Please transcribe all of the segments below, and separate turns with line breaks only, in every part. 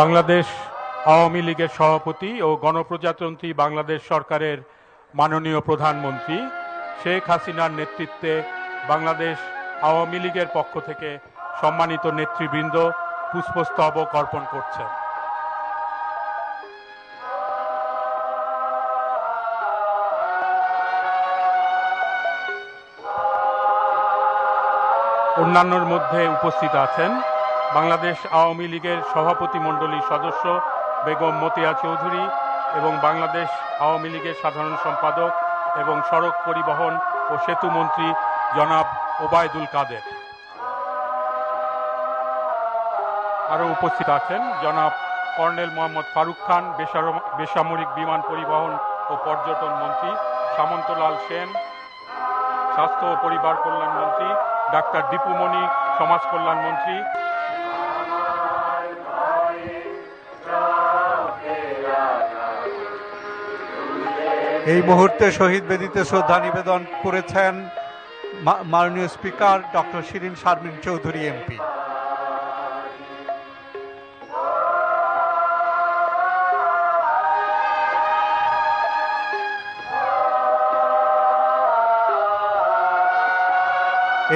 বাংলাদেশ আওয়ামী লীগের সভাপতি ও গণপ্রজাতন্ত্রী বাংলাদেশ সরকারের মাননীয় প্রধানমন্ত্রী শেখ হাসিনার নেতৃত্বে বাংলাদেশ আওয়ামী লীগের পক্ষ থেকে সম্মানিত নেতৃবৃন্দ পুষ্পস্তবক অর্পণ করছেন অন্যান্যর মধ্যে উপস্থিত আছেন বাংলাদেশ আওয়ামী লীগের সভাপতিমণ্ডলীর সদস্য বেগম মতিয়া চৌধুরী এবং বাংলাদেশ আওয়ামী লীগের সাধারণ সম্পাদক এবং সড়ক পরিবহন ও সেতু মন্ত্রী জনাব ওবায়দুল কাদের আরও উপস্থিত আছেন জনাব কর্নেল মোহাম্মদ ফারুক খান বেসামরিক বিমান পরিবহন ও পর্যটন মন্ত্রী সামন্তলাল সেন স্বাস্থ্য ও পরিবার কল্যাণ মন্ত্রী ডাক্তার দীপুমণি সমাজ কল্যাণ মন্ত্রী এই মুহূর্তে শহীদ বেদিতে শ্রদ্ধা নিবেদন করেছেন মাননীয় speaker doctor Shirin Sharmin Chowdhury MP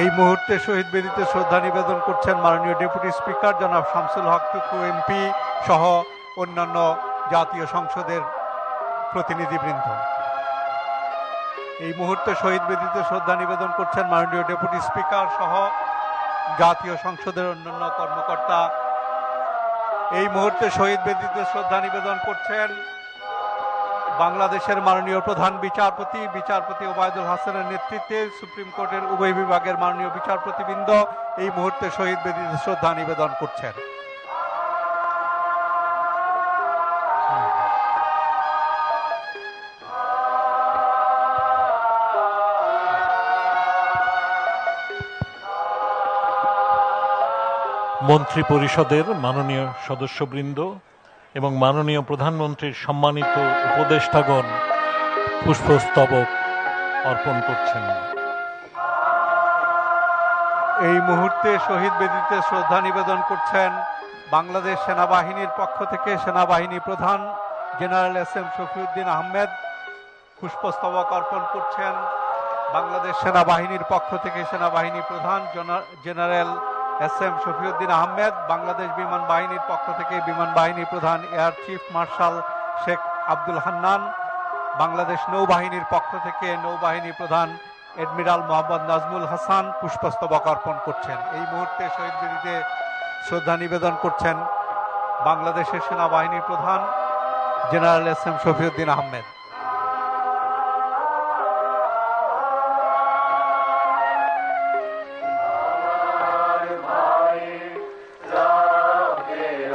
এই মুহূর্তে শহীদ বেদিতে শ্রদ্ধা নিবেদন করছেন মাননীয় ডেপুটি স্পিকার জনাব শামসুল হক টুকু এমপি সহ অন্যান্য জাতীয় সংসদের প্রতিনিধিবৃন্দ এই মুহূর্তে শহীদ বেদিতে শ্রদ্ধা নিবেদন করছেন মাননীয় ডেপুটি স্পিকার সহ জাতীয় সংসদের অন্যান্য কর্মকর্তা এই মুহূর্তে শহীদ বেদিতে শ্রদ্ধা নিবেদন করছেন বাংলাদেশের মাননীয় প্রধান বিচারপতি বিচারপতি ওবায়দুল হাসানের নেতৃত্বে সুপ্রিম কোর্টের উভয় বিভাগের মাননীয় বিচারপতিবৃন্দ এই মুহূর্তে শহীদ বেদিতে শ্রদ্ধা নিবেদন করছেন মন্ত্রী পরিষদের মাননীয় সদস্যবৃন্দ এবং মাননীয় প্রধানমন্ত্রীর সম্মানিত উপদেষ্টাগণ পুষ্পস্তবক অর্পণ করছেন এই মুহূর্তে শহীদ বেদিতে শ্রদ্ধা নিবেদন করছেন বাংলাদেশ সেনাবাহিনীর পক্ষ থেকে সেনাবাহিনী প্রধান general S M Shafiuddin Ahmed পুষ্পস্তবক অর্পণ করছেন বাংলাদেশ সেনাবাহিনীর পক্ষ থেকে সেনাবাহিনী প্রধান general S M Shafiuddin Ahmed Bangladesh বিমান বাহিনীর পক্ষ থেকে বিমান বাহিনী প্রধান air chief marshal Sheikh Abdul Hannan Bangladesh নৌবাহিনীর পক্ষ থেকে নৌবাহিনী প্রধান এডমিরাল মোহাম্মদ নাজমুল হাসান পুষ্পস্তবক অর্পণ করছেন এই মুহূর্তে শহীদ বিরুদ্ধে শ্রদ্ধা নিবেদন করছেন বাংলাদেশের সেনাবাহিনীর প্রধান general S M Shafiuddin Ahmed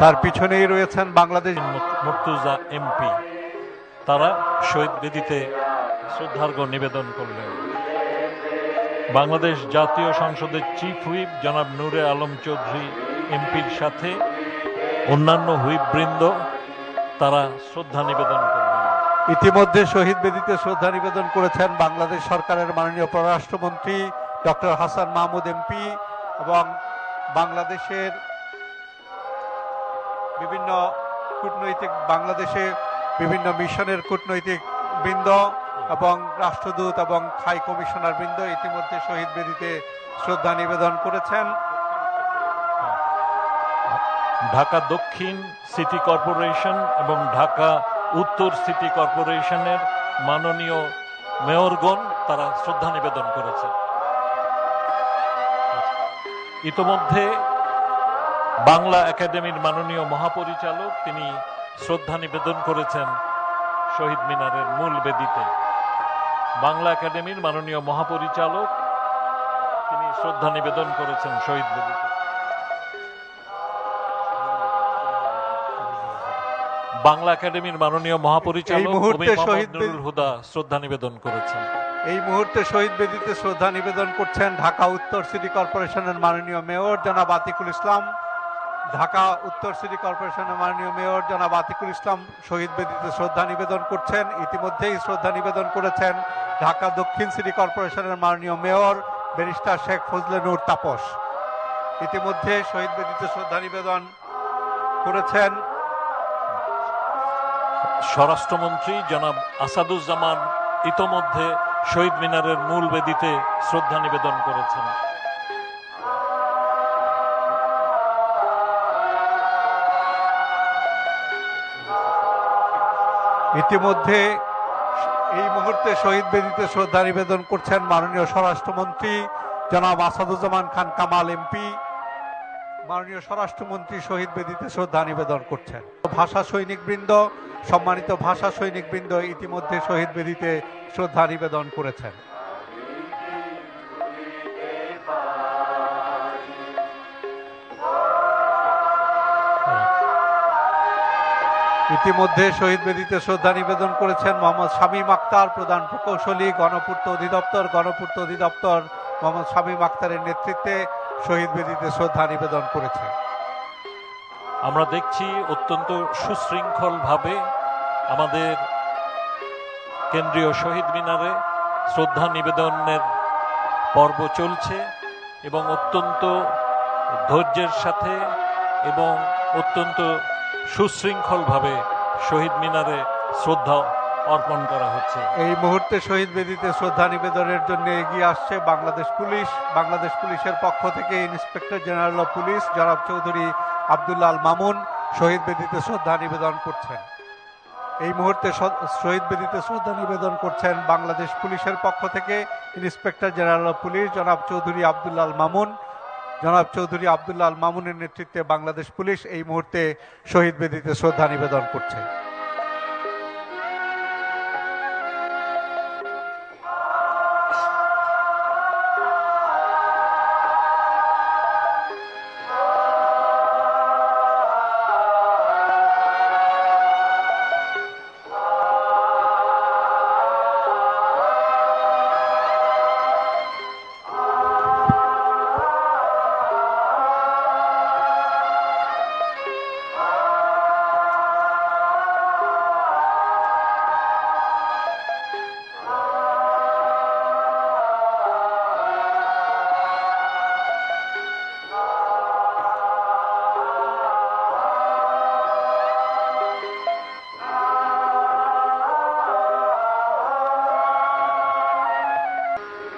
তার পিছনেই রয়েছেন বাংলাদেশ মুক্তুজা এমপি তারা শহীদ বেদিতে শ্রদ্ধার্ঘ নিবেদন করলেন বাংলাদেশ জাতীয় সংসদের চিফ হুইপ জনাব নূরে আলম চৌধুরী এমপির সাথে অন্যান্য হুইপবৃন্দ তারা শ্রদ্ধা নিবেদন করলেন ইতিমধ্যে শহীদ বেদিতে শ্রদ্ধা নিবেদন করেছেন বাংলাদেশ সরকারের মাননীয় পররাষ্ট্রমন্ত্রী ডক্টর হাসান মাহমুদ এমপি এবং বাংলাদেশের বিভিন্ন কূটনৈতিক বাংলাদেশে বিভিন্ন মিশনের কূটনৈতিক বৃন্দ এবং রাষ্ট্রদূত এবং হাই কমিশনার বৃন্দ ইতিমধ্যে শহীদ বেদিতে শ্রদ্ধা নিবেদন করেছেন ঢাকা দক্ষিণ সিটি কর্পোরেশন এবং ঢাকা উত্তর সিটি কর্পোরেশনের মাননীয় মেয়রগণ তারা শ্রদ্ধা নিবেদন করেছেন ইতিমধ্যে বাংলা একাডেমির মাননীয় মহাপরিচালক তিনি শ্রদ্ধা নিবেদন করেছেন শহীদ মিনারের মূল বেদিতে বাংলা একাডেমির মাননীয় মহাপরিচালক তিনি শ্রদ্ধা নিবেদন করেছেন শহীদ বেদিতে বাংলা একাডেমির মাননীয় মহাপরিচালক হুদা শ্রদ্ধা নিবেদন করেছেন এই মুহূর্তে শহীদ বেদিতে শ্রদ্ধা নিবেদন করছেন ঢাকা উত্তর সিটি কর্পোরেশনের মাননীয় মেয়র জনাব আতিকুল ইসলাম ঢাকা উত্তর সিটি কর্পোরেশনের মাননীয় মেয়র জনাব আতিকুল ইসলাম শহীদ বেদিতে শ্রদ্ধা নিবেদন করছেন ইতিমধ্যেই শ্রদ্ধা নিবেদন করেছেন ঢাকা দক্ষিণ সিটি কর্পোরেশনের মাননীয় মেয়র ব্যারিস্টার শেখ ফজলে নূর তাপস ইতিমধ্যে শহীদ বেদিতে শ্রদ্ধা নিবেদন করেছেন স্বরাষ্ট্রমন্ত্রী জনাব আসাদুজ্জামান ইতোমধ্যে শহীদ মিনারের মূল বেদিতে শ্রদ্ধা নিবেদন করেছেন ইতিমধ্যে এই মুহূর্তে শহীদ বেদিতে শ্রদ্ধা নিবেদন করছেন মাননীয় স্বরাষ্ট্রমন্ত্রী জনাব আসাদুজ্জামান খান কামাল এমপি মাননীয় স্বরাষ্ট্রমন্ত্রী শহীদ বেদিতে শ্রদ্ধা নিবেদন করছেন ভাষা সৈনিকবৃন্দ সম্মানিত ভাষা সৈনিকবৃন্দ ইতিমধ্যে শহীদ বেদিতে শ্রদ্ধা নিবেদন করেছেন ইতিমধ্যে শহীদ বেদিতে শ্রদ্ধা নিবেদন করেছেন মোহাম্মদ শামীম আক্তার প্রধান প্রকৌশলী গণপূর্ত অধিদপ্তর গণপূর্ত অধিদপ্তর মোহাম্মদ শামীম আক্তারের নেতৃত্বে শহীদ বেদিতে শ্রদ্ধা নিবেদন করেছে আমরা দেখছি অত্যন্ত সুশৃঙ্খলভাবে আমাদের কেন্দ্রীয় শহীদ মিনারে শ্রদ্ধা নিবেদনের পর্ব চলছে এবং অত্যন্ত ধৈর্যের সাথে এবং অত্যন্ত সুশৃঙ্খলভাবে শহীদ মিনারে শ্রদ্ধা অর্পণ করা হচ্ছে এই মুহূর্তে শহীদ বেদিতে শ্রদ্ধা নিবেদনের জন্য এগিয়ে আসছে বাংলাদেশ পুলিশ বাংলাদেশ পুলিশের পক্ষ থেকে ইন্সপেক্টর জেনারেল অফ পুলিশ জনাব চৌধুরী আবদুল্লাল মামুন শহীদ বেদিতে শ্রদ্ধা নিবেদন করছেন এই মুহূর্তে শহীদ বেদিতে শ্রদ্ধা নিবেদন করছেন বাংলাদেশ পুলিশের পক্ষ থেকে ইন্সপেক্টর জেনারেল অফ পুলিশ জনাব চৌধুরী আবদুল্লাল মামুন জনাব চৌধুরী আবদুল্লাহ মামুনের নেতৃত্বে বাংলাদেশ পুলিশ এই মুহূর্তে শহীদ বেদিতে শ্রদ্ধা নিবেদন করছে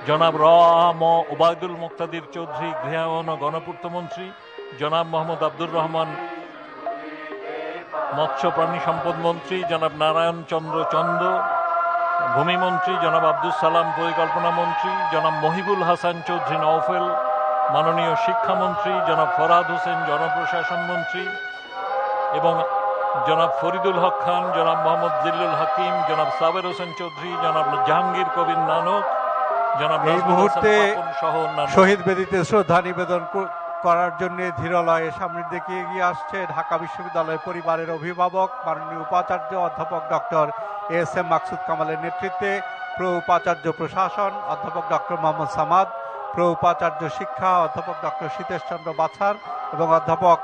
জনাব রাম ওবায়দুল মুক্তাদির চৌধুরী গৃহায়ন ও গণপূর্তমন্ত্রী জনাব মোহাম্মদ আব্দুর রহমান মৎস্য প্রাণী সম্পদ মন্ত্রী জনাব নারায়ণ চন্দ্র চন্দ ভূমিমন্ত্রী জনাব আব্দুল সালাম পরিকল্পনা মন্ত্রী জনাব মহিবুল হাসান চৌধুরী নওফেল মাননীয় শিক্ষামন্ত্রী জনাব ফরাদ হোসেন জনপ্রশাসন মন্ত্রী এবং জনাব ফরিদুল হক খান জনাব মোহাম্মদ জিল্লুল হাকিম জনাব সাবের হোসেন চৌধুরী জনাব জাহাঙ্গীর কবির নানক এই মুহূর্তে শহীদ বেদিতে শ্রদ্ধা নিবেদন করার জন্য ধীরলয়ে সামনের দিকে এগিয়ে আসছে ঢাকা বিশ্ববিদ্যালয় পরিবারের অভিভাবক মাননীয় উপাচার্য অধ্যাপক ডক্টর এস এম মাকসুদ কামালের নেতৃত্বে প্র উপাচার্য প্রশাসন অধ্যাপক ডক্টর মোহাম্মদ সামাদ প্র উপাচার্য শিক্ষা অধ্যাপক ডক্টর সীতেশ চন্দ্র বাছার এবং অধ্যাপক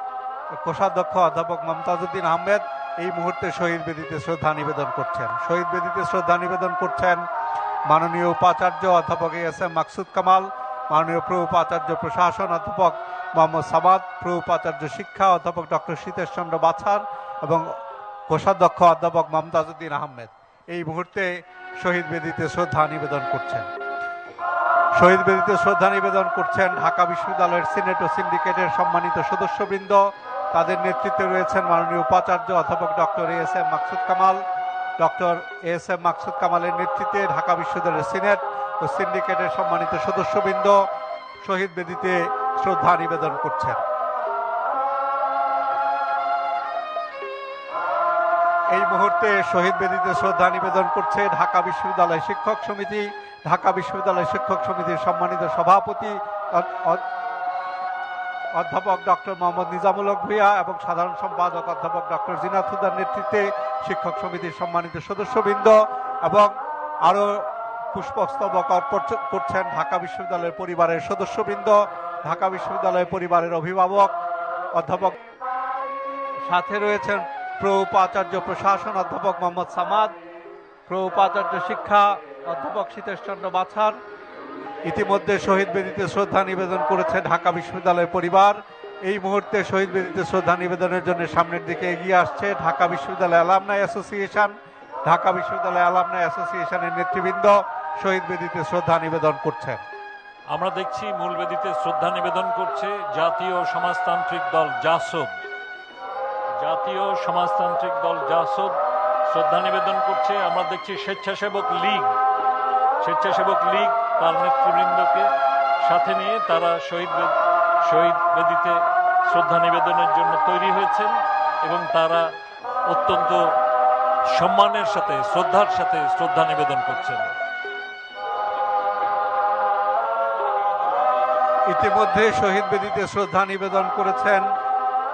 কোষাধ্যক্ষ অধ্যাপক মমতাজুদ্দিন আহমেদ এই মুহূর্তে শহীদ বেদিতে শ্রদ্ধা নিবেদন করছেন শহীদ বেদিতে শ্রদ্ধা নিবেদন করছেন মাননীয় উপাচার্য অধ্যাপক এস এম মাকসুদ কামাল মাননীয় প্র উপাচার্য প্রশাসন অধ্যাপক মোহাম্মদ সামাদ প্র উপাচার্য শিক্ষা অধ্যাপক ডক্টর শীতেশ চন্দ্র বাছার এবং কোষাধ্যক্ষ অধ্যাপক মমতাজুদ্দিন আহমেদ এই মুহূর্তে শহীদ বেদিতে শ্রদ্ধা নিবেদন করছেন শহীদ বেদিতে শ্রদ্ধা নিবেদন করছেন ঢাকা বিশ্ববিদ্যালয়ের সিনেট ও সিন্ডিকেটের সম্মানিত সদস্যবৃন্দ তাদের নেতৃত্বে রয়েছেন মাননীয় উপাচার্য অধ্যাপক doctor S M Maksud Kamal doctor S M Maksud কামালের নেতৃত্বে ঢাকা বিশ্ববিদ্যালয়ের সিনেট ও সিন্ডিকেটের সম্মানিত সদস্যবৃন্দ শহীদ বেদিতে শ্রদ্ধা নিবেদন করছেন এই মুহূর্তে শহীদ বেদিতে শ্রদ্ধা নিবেদন করছে ঢাকা বিশ্ববিদ্যালয় শিক্ষক সমিতি ঢাকা বিশ্ববিদ্যালয় শিক্ষক সমিতির সম্মানিত সভাপতি অধ্যাপক ডক্টর মোহাম্মদ নিজামুল ভূয়া এবং সাধারণ সম্পাদক অধ্যাপক ডক্টর জিনাত হুদার নেতৃত্বে শিক্ষক সমিতির সম্মানিত সদস্যবৃন্দ এবং আরও পুষ্পস্তবক অর্পণ করছেন ঢাকা বিশ্ববিদ্যালয়ের পরিবারের সদস্যবৃন্দ ঢাকা বিশ্ববিদ্যালয়ের পরিবারের অভিভাবক অধ্যাপক সাথে রয়েছেন প্রোপাচার্য প্রশাসন অধ্যাপক মোহাম্মদ সামাদ প্রোপাচার্য শিক্ষা অধ্যাপক শীতেশচন্দ্র বাছার ইতিমধ্যে শহীদ বেদিতে শ্রদ্ধা নিবেদন করেছে ঢাকা বিশ্ববিদ্যালয়ের পরিবার এই মুহূর্তে শহীদ বেদিতে শ্রদ্ধা নিবেদনের জন্য সামনের দিকে এগিয়ে আসছে ঢাকা বিশ্ববিদ্যালয় অ্যালামনাই অ্যাসোসিয়েশন ঢাকা বিশ্ববিদ্যালয় অ্যালামনাই অ্যাসোসিয়েশনের নেতৃবৃন্দ শহীদ বেদিতে শ্রদ্ধা নিবেদন করছে আমরা দেখছি মূল বেদিতে শ্রদ্ধা নিবেদন করছে জাতীয় সমাজতান্ত্রিক দল জাসদ জাতীয় সমাজতান্ত্রিক দল জাসদ শ্রদ্ধা নিবেদন করছে আমরা দেখছি স্বেচ্ছাসেবক লীগ স্বেচ্ছাসেবক লীগ তার মৃত্যুবৃন্দকে সাথে নিয়ে তারা শহীদ শহীদ বেদিতে শ্রদ্ধা নিবেদনের জন্য তৈরি হয়েছেন এবং তারা অত্যন্ত সম্মানের সাথে শ্রদ্ধার সাথে শ্রদ্ধা নিবেদন করছেন ইতিমধ্যে শহীদ বেদিতে শ্রদ্ধা নিবেদন করেছেন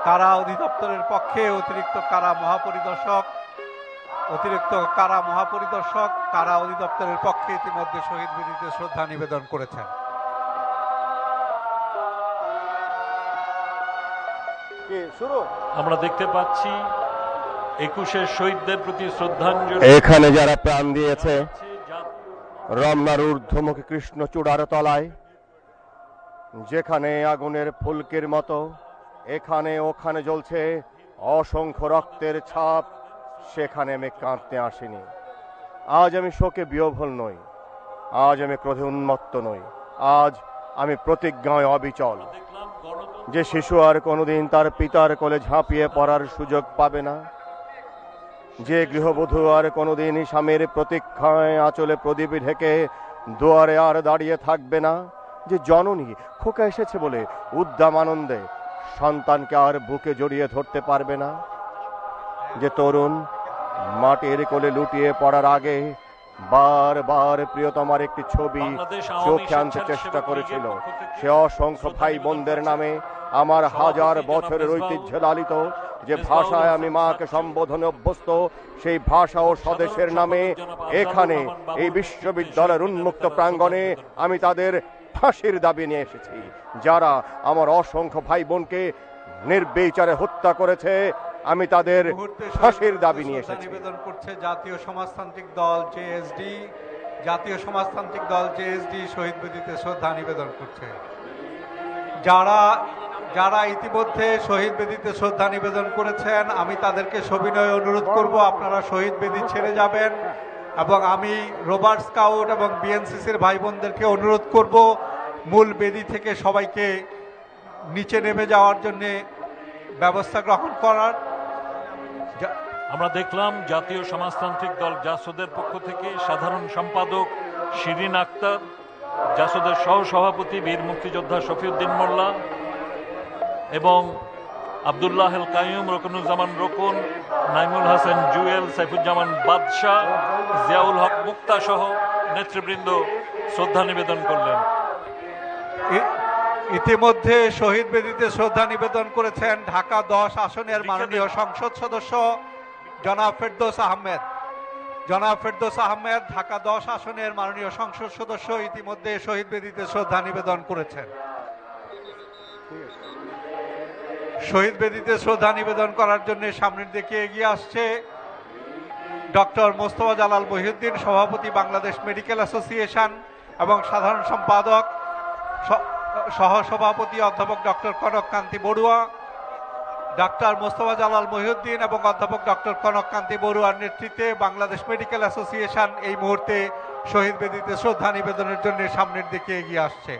কারা অধিদপ্তরের পক্ষে অতিরিক্ত কারা মহাপরিদর্শক অতিরিক্ত কারা মহাপরিদর্শক কারা অধিদপ্তরের পক্ষে ইতিমধ্যে শহীদ বিধিতে শ্রদ্ধা নিবেদন করেছেন আমরা দেখতে পাচ্ছি একুশের শহীদদের প্রতি শ্রদ্ধাঞ্জলি
এখানে যারা প্রাণ দিয়েছে রমনার ঊর্ধ্বমুখী চূড়ার তলায় যেখানে আগুনের ফুলকের মতো এখানে ওখানে জ্বলছে অসংখ্য রক্তের ছাপ সেখানে আমি কাঁদতে আসিনি আজ আমি শোকে বিয়ভল নই আজ আমি ক্রোধে উন্মত্ত নই আজ আমি প্রতিজ্ঞায় অবিচল যে শিশু আর কোনোদিন তার পিতার কোলে ঝাঁপিয়ে পড়ার সুযোগ পাবে না যে গৃহবধূ আর কোনোদিন স্বামীর প্রতীক্ষায় আঁচলে প্রদীপ ঢেকে দুয়ারে আর দাঁড়িয়ে থাকবে না যে জননী খোকা এসেছে বলে উদ্দাম আনন্দে সন্তানকে আর বুকে জড়িয়ে ধরতে পারবে না যে তরুণ মাটির কোলে লুটিয়ে পড়ার আগে বারবার প্রিয়তমার একটি ছবি চোখে আনতে চেষ্টা করেছিল সে অসংখ্য ভাই বোনদের নামে আমার হাজার বছরের ঐতিহ্য লালিত যে ভাষায় আমি মাকে সম্বোধনে অভ্যস্ত সেই ভাষা ও স্বদেশের নামে এখানে এই বিশ্ববিদ্যালয়ের উন্মুক্ত প্রাঙ্গণে আমি তাদের ফাঁসির দাবি নিয়ে এসেছি যারা আমার অসংখ্য ভাই বোনকে নির্বিচারে হত্যা করেছে আমি তাদের ফাঁসির দাবি নিয়ে এসেছি
নিবেদন করছে জাতীয় সমাজতান্ত্রিক দল জেএসডি জাতীয় সমাজতান্ত্রিক দল জেএসডি শহীদ বেদিতে শ্রদ্ধা নিবেদন করছে যারা যারা ইতিমধ্যে শহীদ বেদিতে শ্রদ্ধা নিবেদন করেছেন আমি তাদেরকে সবিনয় অনুরোধ করব আপনারা শহীদ বেদি ছেড়ে যাবেন এবং আমি রোবার্ট স্কাউট এবং বিএনসিসির ভাই বোনদেরকে অনুরোধ করব মূল বেদি থেকে সবাইকে নিচে নেমে যাওয়ার জন্যে ব্যবস্থা গ্রহণ করার আমরা দেখলাম জাতীয় সমাজতান্ত্রিক দল জাসদের পক্ষ থেকে সাধারণ সম্পাদক শিরিন আক্তার জাসদের সহসভাপতি বীর মুক্তিযোদ্ধা শফিউদ্দিন মোল্লা এবং আবদুল্লাহ হেল কাইম রকনুজ্জামান রকুন নাইমুল হাসান জুয়েল সাইফুজ্জামান বাদশাহ জিয়াউল হক মুক্তা সহ নেতৃবৃন্দ শ্রদ্ধা নিবেদন করলেন ইতিমধ্যে শহীদ বেদিতে শ্রদ্ধা নিবেদন করেছেন ঢাকা দশ আসনের মাননীয় সংসদ সদস্য জনাব ফেরদোস আহমেদ জনাব ফেরদোস আহমেদ ঢাকা দশ আসনের মাননীয় সংসদ সদস্য ইতিমধ্যে শহীদ বেদিতে শ্রদ্ধা নিবেদন করেছেন শহীদ বেদিতে শ্রদ্ধা নিবেদন করার জন্য সামনের দিকে এগিয়ে আসছে ডক্টর মোস্তফা জালাল মহিউদ্দিন সভাপতি বাংলাদেশ মেডিকেল অ্যাসোসিয়েশন এবং সাধারণ সম্পাদক সহসভাপতি অধ্যাপক ডক্টর কনক কান্তি বড়ুয়া ডাক্তার মোস্তফা জালাল মহিউদ্দিন এবং অধ্যাপক ডক্টর কনক কান্তি বড়ুয়ার নেতৃত্বে বাংলাদেশ মেডিকেল অ্যাসোসিয়েশন এই মুহূর্তে শহীদ বেদিতে শ্রদ্ধা নিবেদনের জন্য সামনের দিকে এগিয়ে আসছে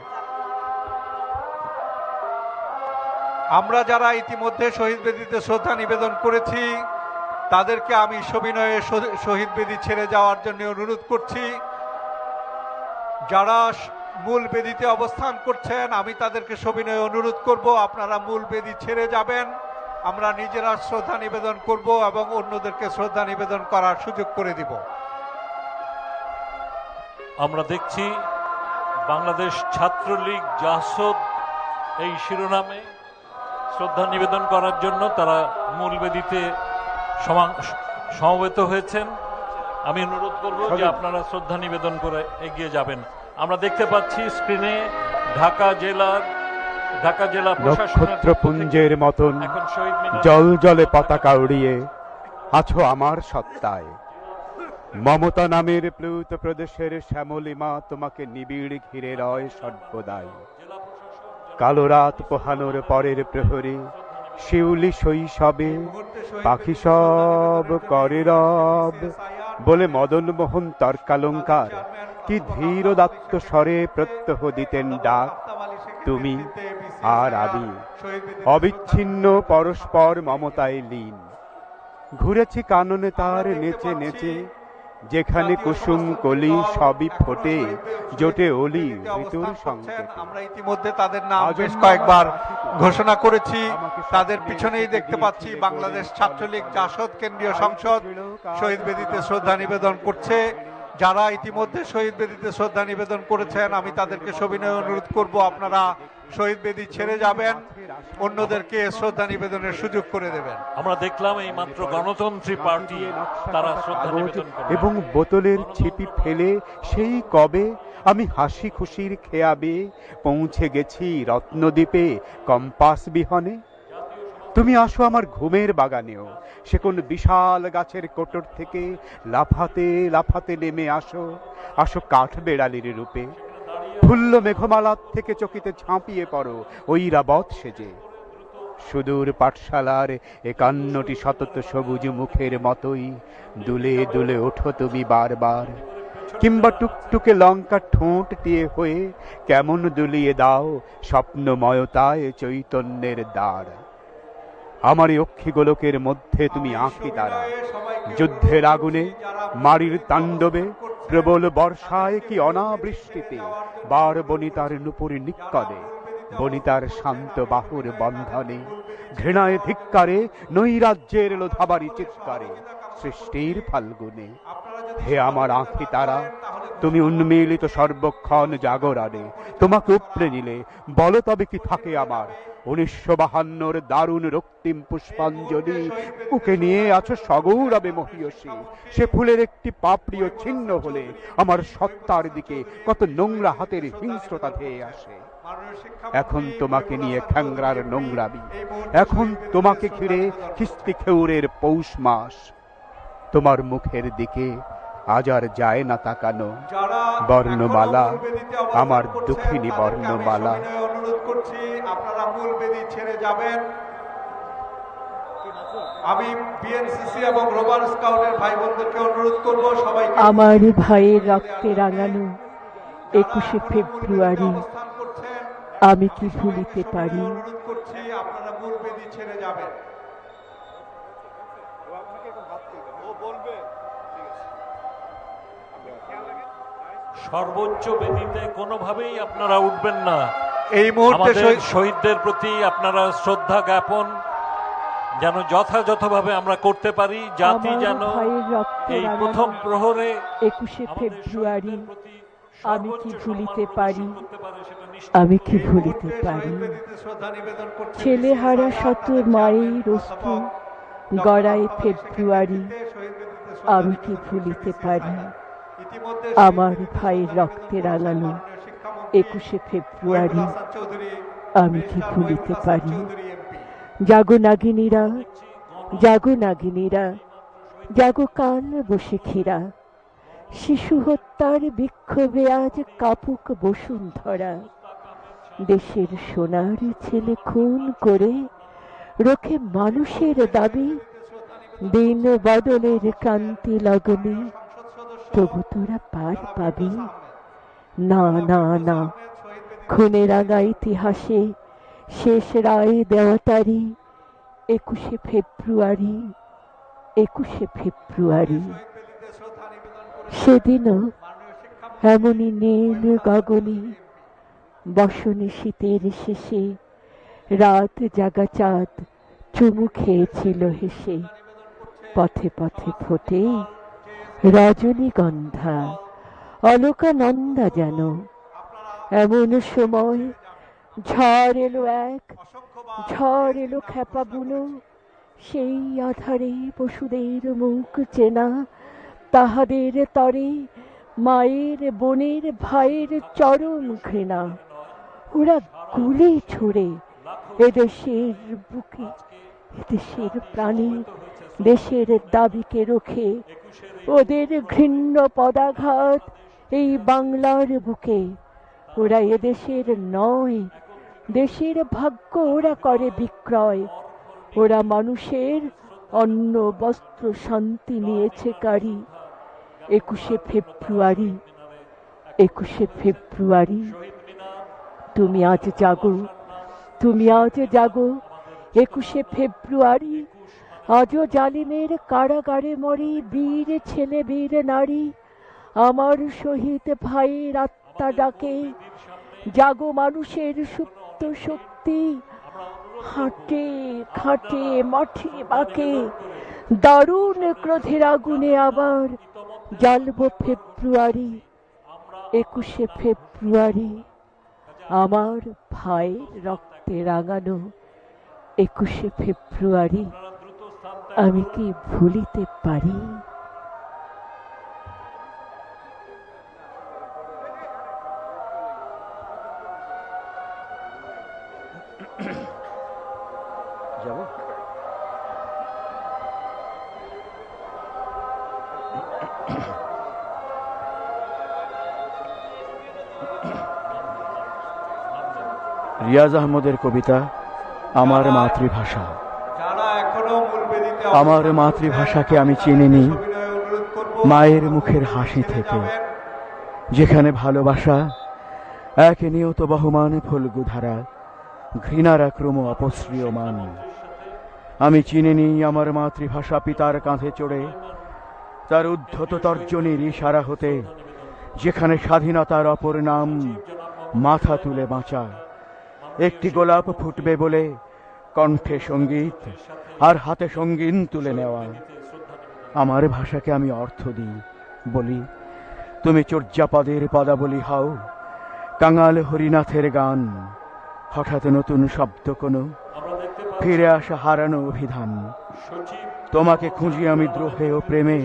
আমরা যারা ইতিমধ্যে শহীদ বেদিতে শ্রদ্ধা নিবেদন করেছি তাদেরকে আমি সবিনয়ে শহীদ বেদি ছেড়ে যাওয়ার জন্য অনুরোধ করছি যারা মূল বেদিতে অবস্থান করছেন আমি তাদেরকে সবিনয় অনুরোধ করব আপনারা মূল বেদি ছেড়ে যাবেন আমরা নিজেরা শ্রদ্ধা নিবেদন করব এবং অন্যদেরকে শ্রদ্ধা নিবেদন করার সুযোগ করে দিব আমরা দেখছি বাংলাদেশ ছাত্রলীগ জাসদ এই শিরোনামে শ্রদ্ধা নিবেদন করার জন্য তারা মূল বেদিতে সমবেত হয়েছেন আমি অনুরোধ করব যে আপনারা শ্রদ্ধা নিবেদন করে এগিয়ে যাবেন আমরা দেখতে পাচ্ছি স্ক্রিনে ঢাকা জেলার ঢাকা জেলা
নক্ষত্রপুঞ্জের মতন জল জলে পতাকা উড়িয়ে আছো আমার সত্তায় মমতা নামের প্লুত প্রদেশের শ্যামলিমা তোমাকে নিবিড় ঘিরে রয় সর্বদাই কালো রাত পোহানোর পরের প্রহরে শিউলি শৈশবে পাখি সব করে রব বলে মোহন তর্কালঙ্কার কি ধীর দাত্ত স্বরে প্রত্যহ দিতেন ডাক তুমি আর আমি অবিচ্ছিন্ন পরস্পর মমতায় লীন ঘুরেছি কাননে তার নেচে নেচে যেখানে কুসুম কলি সবই ফোটে জোটে অলি ঋতুর সংকেত
আমরা ইতিমধ্যে তাদের নাম বেশ কয়েকবার ঘোষণা করেছি তাদের পিছনেই দেখতে পাচ্ছি বাংলাদেশ ছাত্রলীগ জাসদ কেন্দ্রীয় সংসদ শহীদ বেদিতে শ্রদ্ধা নিবেদন করছে যারা ইতিমধ্যে শহীদ বেদিতে শ্রদ্ধা নিবেদন করেছেন আমি তাদেরকে সবিনয় অনুরোধ করব আপনারা শহীদ বেদি ছেড়ে যাবেন অন্যদেরকে শ্রদ্ধা নিবেদনের সুযোগ করে দেবেন আমরা দেখলাম এই মাত্র গণতন্ত্রী পার্টি তারা শ্রদ্ধা নিবেদন
এবং বোতলের ছিপি ফেলে সেই কবে আমি হাসি খুশির খেয়াবে পৌঁছে গেছি রত্নদ্বীপে কম্পাস বিহনে তুমি আসো আমার ঘুমের বাগানেও সে কোন বিশাল গাছের কোটর থেকে লাফাতে লাফাতে নেমে আসো আসো কাঠ বেড়ালির রূপে ফুল্ল মেঘমালার থেকে চকিতে ঝাঁপিয়ে পড়ো ওই রাবত সেজে সুদূর পাঠশালার একান্নটি শতত সবুজ মুখের মতোই দুলে দুলে ওঠো তুমি বারবার কিংবা টুকটুকে লঙ্কা ঠোঁট দিয়ে হয়ে কেমন দুলিয়ে দাও স্বপ্নময়তায় চৈতন্যের দ্বার আমার অক্ষিগোলকের মধ্যে তুমি আঁকি তারা যুদ্ধের আগুনে মারির তাণ্ডবে প্রবল বর্ষায় কি অনাবৃষ্টিতে বার বনিতার নুপুর নিকদে বনিতার শান্ত বাহুর বন্ধনে ঘৃণায় ধিক্কারে নৈরাজ্যের লোধাবারি চিৎকারে সৃষ্টির ফাল্গুনে হে আমার আঁখি তারা তুমি উন্মিলিত সর্বক্ষণ জাগরণে তোমাকে উপড়ে নিলে বলো তবে কি থাকে আমার উনিশশো বাহান্নর দারুণ রক্তিম পুষ্পাঞ্জলি ওকে নিয়ে আছো সগৌরবে মহিয়সী সে ফুলের একটি পাপড়িও ছিন্ন হলে আমার সত্তার দিকে কত নোংরা হাতের হিংস্রতা ধেয়ে আসে এখন তোমাকে নিয়ে খ্যাংরার নোংরাবি এখন তোমাকে ঘিরে খিস্তি খেউরের পৌষ মাস তোমার মুখের দিকে আজ আর যায় না তাকানো বর্ণমালা আমার দুঃখিনী বর্ণমালা
অনুরোধ করছি আপনারা মূল বেদি ছেড়ে যাবেন আমি বিএনসিসি এবং গ্লোবাল স্কাউটের ভাই বোনদেরকে অনুরোধ করব
সবাই আমার ভাইয়ের রক্তে রাঙানো একুশে ফেব্রুয়ারি আমি কি ভুলিতে পারি অনুরোধ করছি আপনারা মূল বেদি ছেড়ে যাবেন
সর্বোচ্চ বেদিতে কোনোভাবেই আপনারা উঠবেন না এই মুহূর্তে শহীদদের প্রতি আপনারা শ্রদ্ধা জ্ঞাপন যেন যথাযথভাবে আমরা করতে পারি জাতি যেন এই প্রথম প্রহরে
একুশে ফেব্রুয়ারি আমি কি ভুলিতে পারি আমি কি ভুলিতে পারি ছেলে হারা শত মায়ের অস্তু গড়াই ফেব্রুয়ারি আমি কি ভুলিতে পারি আমার ভাইয়ের রক্তে রাঙানো একুশে ফেব্রুয়ারি আমি কি ভুলিতে পারি জাগো নাগিনীরা জাগো নাগিনীরা জাগো কান বসে ক্ষীরা শিশু হত্যার বিক্ষোভে আজ কাপুক বসুন্ধরা দেশের সোনার ছেলে খুন করে রোখে মানুষের দাবি দিন বদলের কান্তি লগনে তবু তোরা পার পাবি না না না খুনে রাঙা ইতিহাসে শেষ রায় দেওয়াতারি একুশে ফেব্রুয়ারি একুশে ফেব্রুয়ারি সেদিনও এমনই নীল গগনে বসনে শীতের শেষে রাত জাগা চাঁদ চুমু খেয়েছিল হেসে পথে পথে ফোটে রজনীগন্ধা অলকানন্দা যেন এমন সময় ঝড় এলো এক ঝড় এলো খেপাগুলো সেই আধারে পশুদের মুখ চেনা তাহাদের তরে মায়ের বোনের ভাইয়ের চরম ঘৃণা ওরা গুলি ছুড়ে এদেশের বুকে এদেশের প্রাণের দেশের দাবিকে রুখে ওদের ঘৃণ্য পদাঘাত এই বাংলার বুকে ওরা এদেশের নয় দেশের ভাগ্য ওরা করে বিক্রয় ওরা মানুষের অন্য বস্ত্র শান্তি নিয়েছে কারি একুশে ফেব্রুয়ারি একুশে ফেব্রুয়ারি তুমি আজ জাগো তুমি আজ জাগো একুশে ফেব্রুয়ারি আজও জালিমের কারাগারে মরি বীর ছেলে বীর নারী আমার শহীদ ভাইয়ের আত্মা ডাকে জাগো মানুষের সুপ্ত শক্তি হাটে খাটে মাঠে বাঁকে দারুণ ক্রোধের আগুনে আবার জ্বালব ফেব্রুয়ারি একুশে ফেব্রুয়ারি আমার ভাইয়ের রক্তে রাঙানো একুশে ফেব্রুয়ারি আমি কি ভুলিতে পারি
রিয়াজ আহমদের কবিতা আমার মাতৃভাষা আমার মাতৃভাষাকে আমি চিনে নিই মায়ের মুখের হাসি থেকে যেখানে ভালোবাসা এক নিয়ত বহমান ফলগুধারা ঘৃণার আক্রম মান আমি চিনে নিই আমার মাতৃভাষা পিতার কাঁধে চড়ে তার উদ্ধত তর্জনীর ইশারা হতে যেখানে স্বাধীনতার অপর নাম মাথা তুলে বাঁচা একটি গোলাপ ফুটবে বলে কণ্ঠে সঙ্গীত আর হাতে সঙ্গীন তুলে নেওয়া আমার ভাষাকে আমি অর্থ দিই বলি তুমি চর্যাপদের পদাবলী হাও কাঙাল হরিনাথের গান হঠাৎ নতুন শব্দ কোনো ফিরে আসা হারানো অভিধান তোমাকে খুঁজি আমি দ্রোহে ও প্রেমে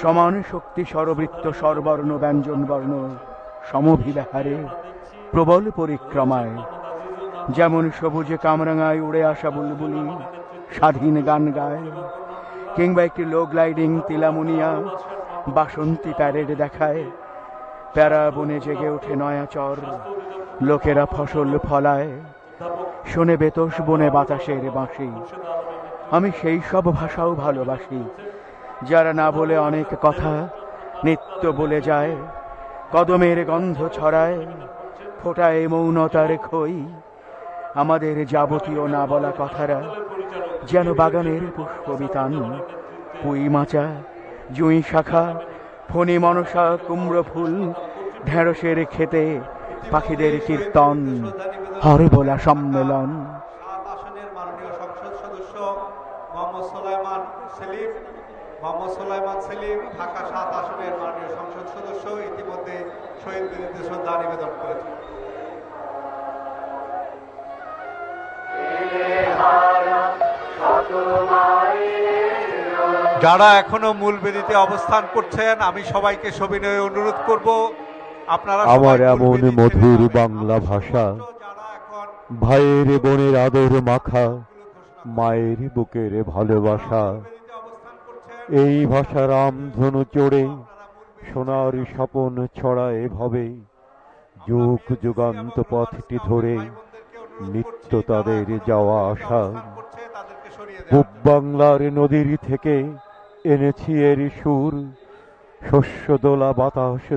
সমান শক্তি সরবৃত্ত সরবর্ণ ব্যঞ্জন বর্ণ সমভিলাহারে প্রবল পরিক্রমায় যেমন সবুজে কামরাঙায় উড়ে আসা বুলবুলি স্বাধীন গান গায় কিংবা একটি লো গ্লাইডিং তিলামুনিয়া বাসন্তী প্যারেড দেখায় প্যারা বনে জেগে ওঠে নয়া চর লোকেরা ফসল ফলায় শোনে বেতস বনে বাতাসের বাঁশি আমি সেই সব ভাষাও ভালোবাসি যারা না বলে অনেক কথা নিত্য বলে যায় কদমের গন্ধ ছড়ায় ফোটায় মৌনতার খই আমাদের যাবতীয় না বলা কথারা যেন বাগানের পুষ্পবিতান পুঁই মাচা জুঁই শাখা ফণি মনসা কুমড়ো ফুল ঢেঁড়সের খেতে পাখিদের কীর্তন বলা সম্মেলন মোহাম্মদ সোলাইমান সেলিম ঢাকা সাত আসনের মাননীয় সংসদ সদস্য ইতিমধ্যে শহীদ
বিরুদ্ধে শ্রদ্ধা নিবেদন করেছেন যারা এখনো মূল বেদিতে অবস্থান করছেন আমি সবাইকে সবিনয়ে অনুরোধ করব
আপনারা আমার এমন মধুর বাংলা ভাষা ভাইয়ের বোনের আদর মাখা মায়ের বুকের ভালোবাসা এই ভাষা রামধনু চড়ে সোনার স্বপন ছড়া এভাবে যুগ যুগান্ত পথটি ধরে নিত্য তাদের যাওয়া আসা পূব বাংলার নদীর থেকে এনেছি এরি সুর শস্যদোলা বাতাস